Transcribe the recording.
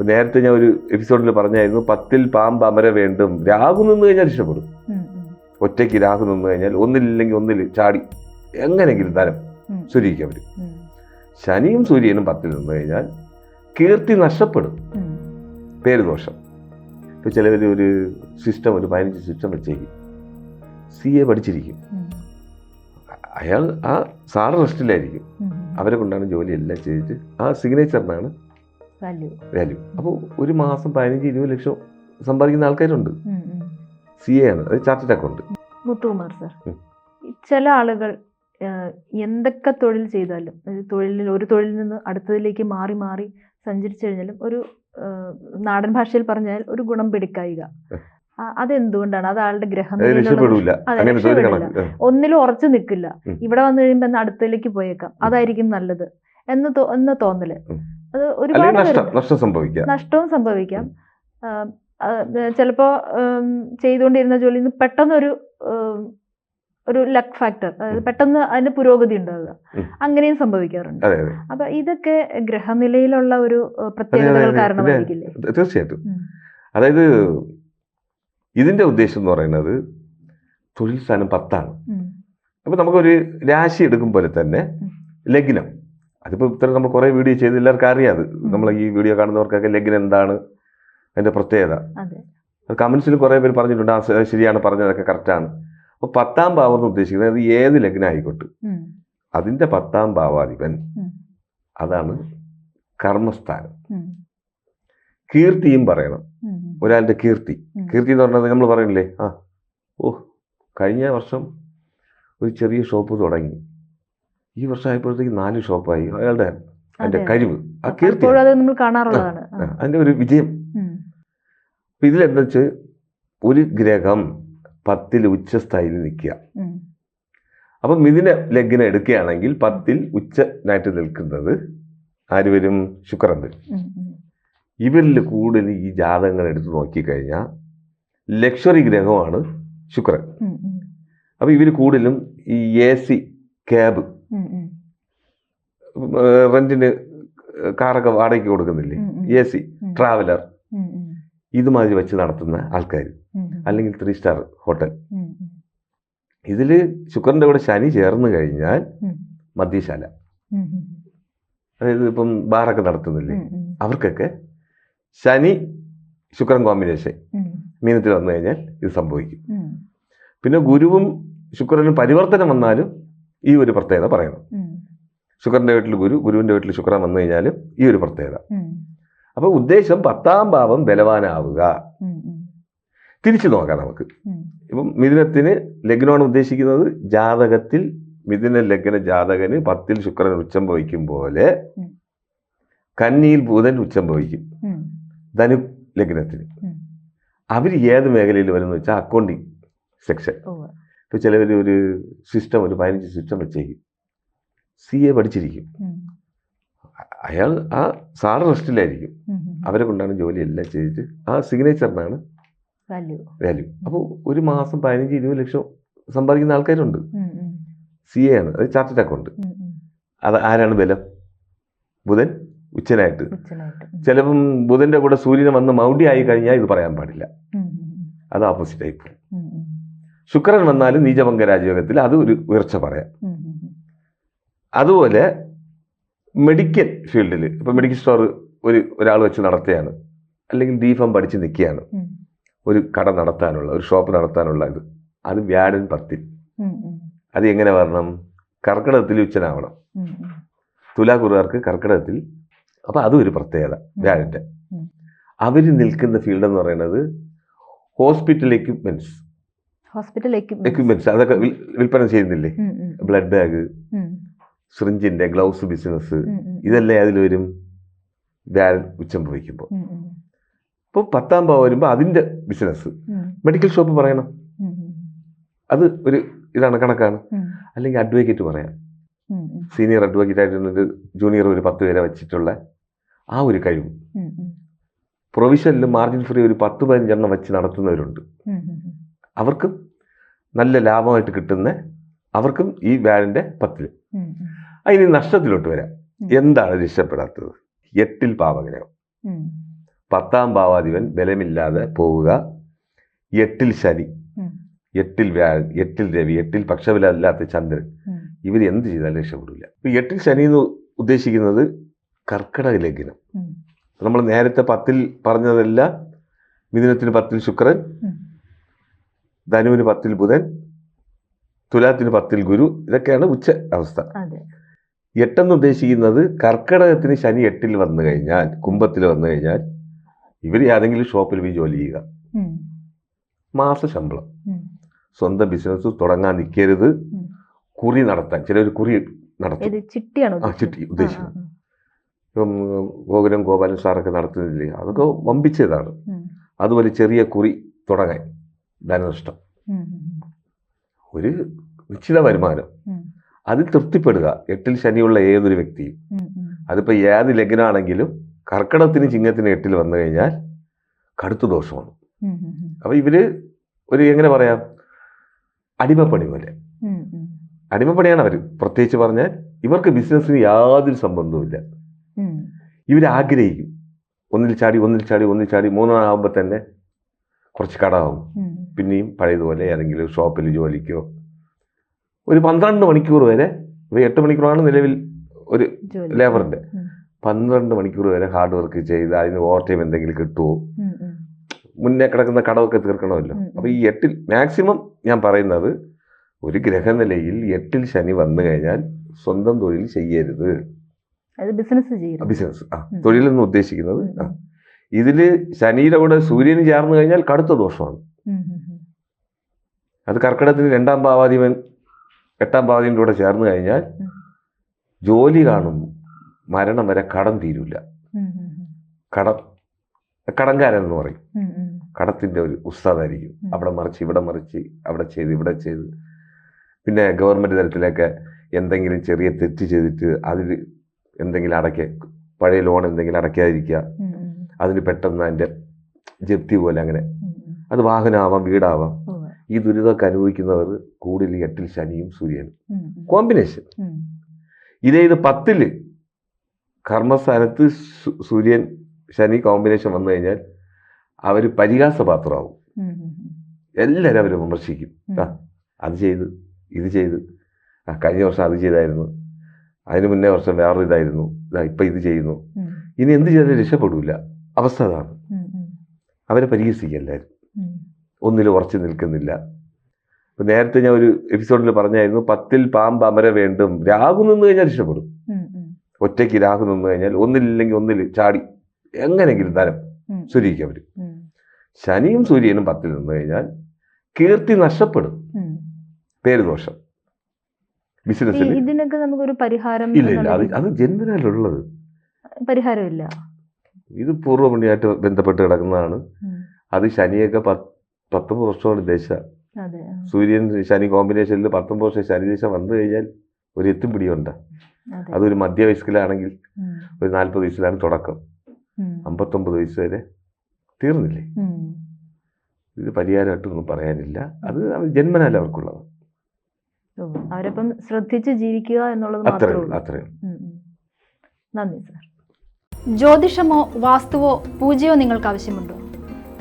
ഇപ്പൊ നേരത്തെ ഞാൻ ഒരു എപ്പിസോഡിൽ പറഞ്ഞായിരുന്നു പത്തിൽ പാമ്പ് അമര വേണ്ടും. രാഹു നിന്ന് കഴിഞ്ഞാൽ ഇഷ്ടപ്പെടും. ഒറ്റയ്ക്ക് രാഹു നിന്ന് കഴിഞ്ഞാൽ ഒന്നില്ലെങ്കിൽ ഒന്നിൽ ചാടി എങ്ങനെയെങ്കിലും തരം സ്വരിക്കും അവർ ശനിയും സൂര്യനും പത്തിൽ നിന്ന് കഴിഞ്ഞാൽ കീർത്തി നഷ്ടപ്പെടും. ഉം, പേര് ദോഷം. ഇപ്പൊ ചിലവർ ഒരു സിസ്റ്റം ഒരു പതിനഞ്ച് സിസ്റ്റം വെച്ചേക്കും. സി എ പഠിച്ചിരിക്കും. അയാൾ ആ സാറ് റെസ്റ്റിലായിരിക്കും. അവരെ കൊണ്ടാണ് ജോലി എല്ലാം ചെയ്തിട്ട് ആ സിഗ്നേച്ചറിനാണ്. വാല്യൂ അപ്പോൾ ഒരു മാസം പതിനഞ്ച് ഇരുപത് ലക്ഷം സമ്പാദിക്കുന്ന ആൾക്കാരുണ്ട്. സി എ ആണ്. അത് ചാർട്ടഡ് അക്കൗണ്ട് മുത്തുകുമാർ സർ ചില ആളുകൾ എന്തൊക്കെ തൊഴിൽ ചെയ്താലും തൊഴിലിൽ ഒരു തൊഴിലിൽ നിന്ന് അടുത്തതിലേക്ക് മാറി മാറി സഞ്ചരിച്ചു കഴിഞ്ഞാലും ഒരു നാടൻ ഭാഷയിൽ പറഞ്ഞാൽ ഒരു ഗുണം പിടിക്കായിക. അതെന്തുകൊണ്ടാണ്? അത് ആളുടെ ഗ്രഹം. ഒന്നിലും ഉറച്ചു നിൽക്കില്ല. ഇവിടെ വന്നു കഴിയുമ്പോൾ അടുത്തതിലേക്ക് പോയേക്കാം. അതായിരിക്കും നല്ലത്. എന്ന് എന്ന് തോന്നൽ. അത് ഒരുപാട് നഷ്ടവും സംഭവിക്കാം. ചിലപ്പോ ചെയ്തുകൊണ്ടിരുന്ന ജോലിയിൽ നിന്ന് പെട്ടെന്നൊരു ഒരു ലക്ക് ഫാക്ടർ അതായത് പെട്ടെന്ന് അതിന് പുരോഗതി ഉണ്ടാവുക. അങ്ങനെയും സംഭവിക്കാറുണ്ട്. അപ്പൊ ഇതൊക്കെ ഗ്രഹനിലയിലുള്ള ഒരു പ്രത്യേകതകൾ. കാരണമായിരിക്കില്ലേ? തീർച്ചയായിട്ടും. അതായത് ഇതിന്റെ ഉദ്ദേശം എന്ന് പറയുന്നത് തൊഴിൽ സ്ഥാനം പത്താണ്. അപ്പൊ നമുക്കൊരു രാശി എടുക്കും പോലെ തന്നെ. ലഗ്നം. അതിപ്പോ ഇത്തരം നമ്മൾ കുറേ വീഡിയോ ചെയ്ത് എല്ലാവർക്കും അറിയാം അത്. നമ്മൾ ഈ വീഡിയോ കാണുന്നവർക്കൊക്കെ ലഗ്നം എന്താണ് അതിന്റെ പ്രത്യേകത. അതെ. കമന്റ്സിൽ കുറേ പേര് പറഞ്ഞിട്ടുണ്ട് ആ ശരിയാണ് പറഞ്ഞതൊക്കെ കറക്റ്റാണ്. അപ്പോൾ പത്താം ഭാവം എന്ന് ഉദ്ദേശിക്കുന്നത് അത് ഏത് ലഗ്നം ആയിക്കോട്ടെ ഉം. അതിന്റെ പത്താം ഭാവാധിപൻ അതാണ് കർമ്മസ്ഥാനം. കീർത്തിയും പറയണം. ഒരാളുടെ കീർത്തി. കീർത്തി എന്ന് പറഞ്ഞത് നമ്മൾ പറയണില്ലേ ആ. ഓ കഴിഞ്ഞ വർഷം ഒരു ചെറിയ ഷോപ്പ് തുടങ്ങി. ഈ വർഷം ആയപ്പോഴത്തേക്ക് നാല് ഷോപ്പായി അയാളുടെ അതിന്റെ അതെ. കഴിവ് ആ കീർത്തി നമ്മൾ കാണാറുള്ളതാണ്. അതിന്റെ ഒരു വിജയം. അപ്പൊ ഇതിലെന്താ വെച്ച് ഒരു ഗ്രഹം പത്തിൽ ഉച്ചസ്ഥായിൽ നിൽക്കുക അപ്പൊ മിഥുന ലഗ്നം എടുക്കുകയാണെങ്കിൽ പത്തിൽ ഉച്ചനായിട്ട് നിൽക്കുന്നത് ആര് വരും ശുക്രൻ വരും. ഇവരിൽ കൂടുതൽ ഈ ജാതകങ്ങൾ എടുത്തു നോക്കിക്കഴിഞ്ഞാൽ ലക്ഷറി ഗ്രഹമാണ് ശുക്രൻ. അപ്പോൾ ഇവർ കൂടുതലും ഈ എ സി ക്യാബ്. റെന്റിന് കാറൊക്കെ വാടകയ്ക്ക് കൊടുക്കുന്നില്ലേ. A C. ട്രാവലർ. ഇതുമാതിരി വെച്ച് നടത്തുന്ന ആൾക്കാർ അല്ലെങ്കിൽ ത്രീ സ്റ്റാർ ഹോട്ടൽ. ഇതിൽ ശുക്രന്റെ കൂടെ ശനി ചേർന്ന് കഴിഞ്ഞാൽ. മദ്യശാല. അതായത് ഇപ്പം ബാറൊക്കെ നടത്തുന്നില്ലേ. അവർക്കൊക്കെ ശനി ശുക്രൻ കോമ്പിനേഷൻ മീനത്തിൽ വന്നു കഴിഞ്ഞാൽ ഇത് സംഭവിക്കും പിന്നെ ഗുരുവും ശുക്രനും പരിവർത്തനം വന്നാലും ഈ ഒരു പ്രത്യേകത പറയണം ശുക്രന്റെ വീട്ടിൽ ഗുരു ഗുരുവിന്റെ വീട്ടിൽ ശുക്രൻ വന്നു കഴിഞ്ഞാൽ ഈ ഒരു പ്രത്യേകത. അപ്പൊ ഉദ്ദേശം പത്താം ഭാവം ബലവാനാവുക. തിരിച്ചു നോക്കാം നമുക്ക്. ഇപ്പം മിഥുനത്തിന് ലഗ്നമാണ് ഉദ്ദേശിക്കുന്നത്. ജാതകത്തിൽ മിഥുന ലഗ്ന ജാതകന് പത്തിൽ ശുക്രൻ ഉച്ചം ഭവിക്കും പോലെ. കന്നിയിൽ ബുധൻ ഉച്ചം ഭവിക്കും. ധനു ലഗ്നത്തിന്. അവർ ഏത് മേഖലയിൽ വരുന്നു വെച്ചാൽ അക്കൗണ്ടിങ് സെക്ഷൻ. ഇപ്പോൾ ചിലവർ ഒരു സിസ്റ്റം ഒരു പതിനഞ്ച് സിസ്റ്റം വെച്ചേക്കും സി എ പഠിച്ചിരിക്കും. അയാൾ ആ സാർ റെസ്റ്റിലായിരിക്കും. അവരെ കൊണ്ടാണ് ജോലി എല്ലാം ചെയ്തിട്ട് ആ സിഗ്നേച്ചറിനാണ് വാല്യൂ വാല്യൂ അപ്പോൾ ഒരു മാസം പതിനഞ്ച് ഇരുപത് ലക്ഷം സമ്പാദിക്കുന്ന ആൾക്കാരുണ്ട്. സി എ ആണ് അത് ചാർട്ടഡ് അക്കൗണ്ട്. അത് ആരാണ് ബലം ബുധൻ ഉച്ചനായിട്ട്. ചിലപ്പം ബുധന്റെ കൂടെ സൂര്യനെ വന്ന് മൗഢ്യ ആയി കഴിഞ്ഞാൽ ഇത് പറയാൻ പാടില്ല. അത് ഓപ്പോസിറ്റ് ആയി പോകും. ശുക്രൻ വന്നാലും നീചഭംഗ രാജയോഗത്തിൽ അത് ഒരു ഉയർച്ച പറയാം. അതുപോലെ മെഡിക്കൽ ഫീൽഡിൽ ഇപ്പോൾ മെഡിക്കൽ സ്റ്റോർ ഒരു ഒരാൾ വെച്ച് നടത്തുകയാണ്. അല്ലെങ്കിൽ ദീപം പഠിച്ച് നിൽക്കുകയാണ്. ഒരു കട നടത്താനുള്ള ഒരു ഷോപ്പ് നടത്താനുള്ള ഇത്. അത് വ്യാഴൻ പത്തിൽ. അത് എങ്ങനെ വരണം? കർക്കിടകത്തിൽ ഉച്ചനാവണം. തുലാകുറുകാർക്ക് കർക്കിടകത്തിൽ അപ്പോൾ അതും ഒരു പ്രത്യേകത വ്യാഴന്റെ. അവർ നിൽക്കുന്ന ഫീൽഡ് എന്ന് പറയുന്നത് ഹോസ്പിറ്റൽ എക്യുപ്മെന്റ്സ് ഹോസ്പിറ്റൽ എക്യുപ്മെന്റ്സ് അതൊക്കെ വിൽ- വിൽപ്പന ചെയ്യുന്നില്ലേ. ബ്ലഡ് ബാഗ് സ്രിഞ്ചിന്റെ സിറിഞ്ചിന്റെ ഗ്ലൗസ് ബിസിനസ് ഇതല്ലേ അതിൽ വരും. വ്യാഴൻ ഉച്ചം ഭവിക്കുമ്പോൾ. ഇപ്പോൾ പത്താം ഭാവം വരുമ്പോൾ അതിന്റെ ബിസിനസ് മെഡിക്കൽ ഷോപ്പ് പറയണം. അത് ഒരു ഇതാണ് കണക്കാണ്. അല്ലെങ്കിൽ അഡ്വക്കേറ്റ് പറയാം. സീനിയർ അഡ്വക്കേറ്റ് ആയിട്ട് ജൂനിയർ ഒരു പത്ത് പേരെ വെച്ചിട്ടുള്ള ആ ഒരു കഴിവ്. പ്രൊവിഷനിൽ മാർജിൻ ഫ്രീ ഒരു പത്ത് പതിനഞ്ചെണ്ണം വെച്ച് നടത്തുന്നവരുണ്ട്. അവർക്കും നല്ല ലാഭമായിട്ട് കിട്ടുന്ന അവർക്കും ഈ വ്യാഴന്റെ പത്തിൽ. അതിന് നഷ്ടത്തിലോട്ട് വരാം. എന്താണ് രക്ഷപ്പെടാത്തത് എട്ടിൽ പാപഗ്രഹം. പത്താം ഭാവാധിപൻ ബലമില്ലാതെ പോവുക എട്ടിൽ ശനി. എട്ടിൽ വ്യാഴൻ എട്ടിൽ രവി എട്ടിൽ പക്ഷബലമില്ലാത്ത ചന്ദ്രൻ. ഇവർ എന്ത് ചെയ്താലും രക്ഷപ്പെടില്ല എട്ടിൽ ശനി എന്ന് ഉദ്ദേശിക്കുന്നത് കർക്കിടക ലഗ്നം നമ്മൾ നേരത്തെ പത്തിൽ പറഞ്ഞതെല്ലാം മിഥുനത്തിന് പത്തിൽ ശുക്രൻ. ധനുവിന് പത്തിൽ ബുധൻ തുലാത്തിന് പത്തിൽ ഗുരു ഇതൊക്കെയാണ് ഉച്ച അവസ്ഥ. എട്ടെന്ന് ഉദ്ദേശിക്കുന്നത് കർക്കിടകത്തിന് ശനി എട്ടിൽ വന്നു കഴിഞ്ഞാൽ കുംഭത്തിൽ വന്നു കഴിഞ്ഞാൽ ഇവർ ഏതെങ്കിലും ഷോപ്പിൽ പോയി ജോലി ചെയ്യുക. മാസ ശമ്പളം. സ്വന്തം ബിസിനസ് തുടങ്ങാൻ നിൽക്കരുത്. കുറി നടത്താൻ ചിലർ കുറി നടത്തും. ആ ചിട്ടി? ഉദ്ദേശിക്കുന്നത്? ഇപ്പം ഗോകുലം ഗോപാലൻ സാറൊക്കെ നടത്തുന്നില്ലേ? അതൊക്കെ വമ്പിച്ചതാണ്. അതുപോലെ ചെറിയ കുറി തുടങ്ങാൻ. ധനനഷ്ടം. ഒരു നിശ്ചിത വരുമാനം. അതിൽ തൃപ്തിപ്പെടുക. എട്ടിൽ ശനിയുള്ള ഏതൊരു വ്യക്തിയും. അതിപ്പോൾ ഏത് ലഗ്നാണെങ്കിലും കർക്കടത്തിന് ചിങ്ങത്തിന് എട്ടിൽ വന്നു കഴിഞ്ഞാൽ കടുത്ത ദോഷമാണ്. അപ്പോൾ ഇവർ ഒരു എങ്ങനെ പറയാം? അടിമപ്പണി പോലെ. അടിമപ്പണിയാണ് അവർ പ്രത്യേകിച്ച് പറഞ്ഞാൽ ഇവർക്ക് ബിസിനസ്സിന് യാതൊരു സംബന്ധവുമില്ല ഇവരാഗ്രഹിക്കും ഇവർ ആഗ്രഹിക്കും. ഒന്നിൽ ചാടി ഒന്നിൽ ചാടി ഒന്നിൽ ചാടി മൂന്നാകുമ്പോൾ തന്നെ കുറച്ച് കടമാവും. പിന്നെയും പഴയതുപോലെ ഏതെങ്കിലും ഷോപ്പിൽ ജോലിക്കോ. ഒരു പന്ത്രണ്ട് മണിക്കൂർ വരെ എട്ട് മണിക്കൂറാണ് നിലവിൽ ഒരു ലേബറിന്റെ. പന്ത്രണ്ട് മണിക്കൂർ വരെ ഹാർഡ് വർക്ക് ചെയ്ത് അതിന് ഓവർ ടൈം എന്തെങ്കിലും കിട്ടുമോ. മുന്നേ കിടക്കുന്ന കടമൊക്കെ തീർക്കണമല്ലോ. ഉം. ഈ എട്ടിൽ മാക്സിമം ഞാൻ പറയുന്നത് ഒരു ഗ്രഹനിലയിൽ എട്ടിൽ ശനി വന്നു കഴിഞ്ഞാൽ സ്വന്തം തൊഴിൽ ചെയ്യരുത്. Business business. ആ. തൊഴിലെന്ന് ഉദ്ദേശിക്കുന്നത്. ഇതിൽ ശനിയുടെ കൂടെ സൂര്യൻ ചേർന്ന് കഴിഞ്ഞാൽ കടുത്ത ദോഷമാണ്. അത് കർക്കിടകത്തിന് രണ്ടാം ഭാവാധിപൻ എട്ടാം ഭാവാധിപന്റെ കൂടെ ചേർന്ന് കഴിഞ്ഞാൽ. ജോലി കാണും മരണം വരെ കടം തീരില്ല. കടം കടങ്കാരൻ എന്ന് പറയും. കടത്തിന്റെ ഒരു ഉസ്താദായിരിക്കും അവിടെ മറിച്ച് ഇവിടെ മറിച്ച് അവിടെ ചെയ്ത് ഇവിടെ ചെയ്ത് പിന്നെ ഗവൺമെന്റ് തലത്തിലൊക്കെ എന്തെങ്കിലും ചെറിയ തെറ്റ് ചെയ്തിട്ട് അതിൽ എന്തെങ്കിലും അടയ്ക്ക പഴയ ലോൺ എന്തെങ്കിലും അടയ്ക്കാതിരിക്കുക. അതിന് പെട്ടെന്ന് അതിന്റെ ജപ്തി പോലെ അങ്ങനെ. അത് വാഹനമാവാം വീടാവാം. ഈ ദുരിതമൊക്കെ അനുഭവിക്കുന്നവർ കൂടുതൽ എട്ടിൽ ശനിയും സൂര്യനും. കോമ്പിനേഷൻ. ഇതേ ഇത് പത്തിൽ കർമ്മസ്ഥാനത്ത് സൂര്യൻ ശനി കോമ്പിനേഷൻ വന്നു കഴിഞ്ഞാൽ അവർ പരിഹാസപാത്രമാവും. എല്ലാവരും അവർ വിമർശിക്കും. ആ അത് ചെയ്ത് ഇത് ചെയ്ത്. ആ കഴിഞ്ഞ വർഷം അത് ചെയ്തായിരുന്നു. അതിന് മുന്നേ വർഷം വേറൊരു ഇതായിരുന്നു. ഇതാ ഇപ്പം ഇത് ചെയ്യുന്നു. ഇനി എന്ത് ചെയ്താലും രക്ഷപ്പെടില്ല അവസ്ഥ അതാണ്. അവരെ പരിഹസിക്കുക എല്ലാവരും. ഒന്നിൽ ഉറച്ചു നിൽക്കുന്നില്ല. ഇപ്പം നേരത്തെ ഞാൻ ഒരു എപ്പിസോഡിൽ പറഞ്ഞായിരുന്നു പത്തിൽ പാമ്പ് അമര വേണ്ടും രാഹു നിന്ന് കഴിഞ്ഞാൽ ഇഷ്ടപ്പെടും. ഒറ്റയ്ക്ക് രാഹു നിന്ന് കഴിഞ്ഞാൽ ഒന്നിലില്ലെങ്കിൽ ഒന്നിൽ ചാടി എങ്ങനെയെങ്കിലും തരം. സ്വരിക്കും അവർ ശനിയും സൂര്യനും പത്തിൽ നിന്ന് കഴിഞ്ഞാൽ കീർത്തി നഷ്ടപ്പെടും. പേരുദോഷം പേര് ദോഷം. ഈ ബിസിനസ്സിൽ ഇതിനൊക്കെ നമുക്കൊരു പരിഹാരം ഇല്ല ഇല്ല. അത് അത് ജന്മനാലുള്ളത് പരിഹാരമില്ല. ഇത് പൂർവപുണ്യമായിട്ട് ബന്ധപ്പെട്ട് കിടക്കുന്നതാണ്. അത് ശനിയൊക്കെ പത്ത് പത്തൊമ്പത് വർഷമാണ് ദശ. സൂര്യൻ ശനി കോമ്പിനേഷനിൽ പത്തൊമ്പത് വർഷം ശനി ദശ വന്നു കഴിഞ്ഞാൽ ഒരു എത്തും പിടിയുണ്ട്. അതെ. അതൊരു മധ്യവയസ്കിലാണെങ്കിൽ വയസ്സിലാണെങ്കിൽ ഒരു നാൽപ്പത് വയസ്സിലാണ് തുടക്കം. അമ്പത്തൊമ്പത് വയസ്സ് വരെ തീർന്നില്ലേ. ഇത് പരിഹാരമായിട്ടൊന്നും പറയാനില്ല. അത് അവർ ജന്മനല്ല അവർക്കുള്ളത് അവരപ്പം ശ്രദ്ധിച്ച് ജീവിക്കുക എന്നുള്ളത് മാത്രമേ അത്രേ. നന്ദി സാർ. ജ്യോതിഷമോ വാസ്തുവോ പൂജയോ നിങ്ങൾക്ക് ആവശ്യമുണ്ടോ?